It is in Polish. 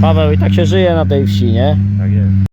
Paweł, i tak się żyje na tej wsi, nie? Tak jest.